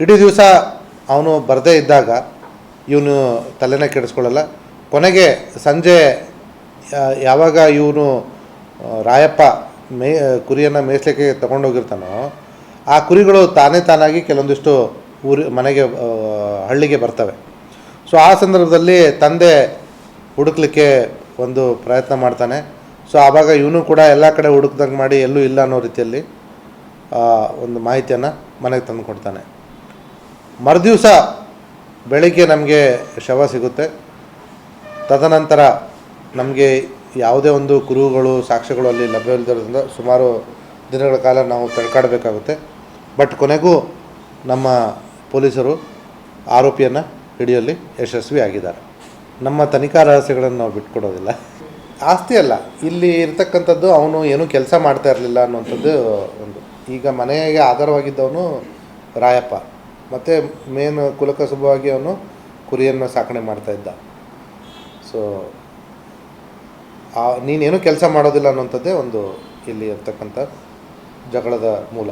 ಇಡೀ ದಿವಸ ಅವನು ಬರದೇ ಇದ್ದಾಗ ಇವನು ತಲೆನೇ ಕೆಡಿಸ್ಕೊಳ್ಳಲ್ಲ. ಕೊನೆಗೆ ಸಂಜೆ ಯಾವಾಗ ಇವನು ರಾಯಪ್ಪ ಮೇ, ಕುರಿಯನ್ನು ಮೇಯಿಸ್ಲಿಕ್ಕೆ ತಗೊಂಡೋಗಿರ್ತಾನೋ, ಆ ಕುರಿಗಳು ತಾನೇ ತಾನಾಗಿ ಕೆಲವೊಂದಿಷ್ಟು ಊರಿ, ಮನೆಗೆ ಹಳ್ಳಿಗೆ ಬರ್ತವೆ. ಸೊ, ಆ ಸಂದರ್ಭದಲ್ಲಿ ತಂದೆ ಹುಡುಕ್ಲಿಕ್ಕೆ ಒಂದು ಪ್ರಯತ್ನ ಮಾಡ್ತಾನೆ. ಸೊ, ಆವಾಗ ಇವನು ಕೂಡ ಎಲ್ಲ ಕಡೆ ಹುಡುಕ್ದಂಗೆ ಮಾಡಿ ಎಲ್ಲೂ ಇಲ್ಲ ಅನ್ನೋ ರೀತಿಯಲ್ಲಿ ಒಂದು ಮಾಹಿತಿಯನ್ನು ಮನೆಗೆ ತಂದು ಕೊಡ್ತಾನೆ ಮರುದಿವಸ ಬೆಳಗ್ಗೆ ನಮಗೆ ಶವ ಸಿಗುತ್ತೆ. ತದನಂತರ ನಮಗೆ ಯಾವುದೇ ಒಂದು ಕುರುಹುಗಳು, ಸಾಕ್ಷ್ಯಗಳು ಅಲ್ಲಿ ಲಭ್ಯವಿಲ್ಲದಿರೋದ್ರಿಂದ ಸುಮಾರು ದಿನಗಳ ಕಾಲ ನಾವು ತಡ್ಕಾಡಬೇಕಾಗುತ್ತೆ. ಬಟ್ ಕೊನೆಗೂ ನಮ್ಮ ಪೊಲೀಸರು ಆರೋಪಿಯನ್ನು ಹಿಡಿಯಲ್ಲಿ ಯಶಸ್ವಿ ಆಗಿದ್ದಾರೆ. ನಮ್ಮ ತನಿಖಾ ರಹಸ್ಯಗಳನ್ನು ನಾವು ಬಿಟ್ಕೊಡೋದಿಲ್ಲ. ಆಸ್ತಿ ಅಲ್ಲ, ಇಲ್ಲಿ ಇರ್ತಕ್ಕಂಥದ್ದು ಅವನು ಏನೂ ಕೆಲಸ ಮಾಡ್ತಾ ಇರಲಿಲ್ಲ ಅನ್ನುವಂಥದ್ದು ಒಂದು. ಈಗ ಮನೆಗೆ ಆಧಾರವಾಗಿದ್ದವನು ರಾಯಪ್ಪ. ಮತ್ತು ಮೇನ್ ಕುಲಕಸುಬವಾಗಿ ಅವನು ಕುರಿಯನ್ನು ಸಾಕಣೆ ಮಾಡ್ತಾ ಇದ್ದ. ಸೊ ನೀನೇನು ಕೆಲಸ ಮಾಡೋದಿಲ್ಲ ಅನ್ನೋಂಥದ್ದೇ ಒಂದು ಇಲ್ಲಿ ಇರ್ತಕ್ಕಂಥ ಜಗಳದ ಮೂಲ.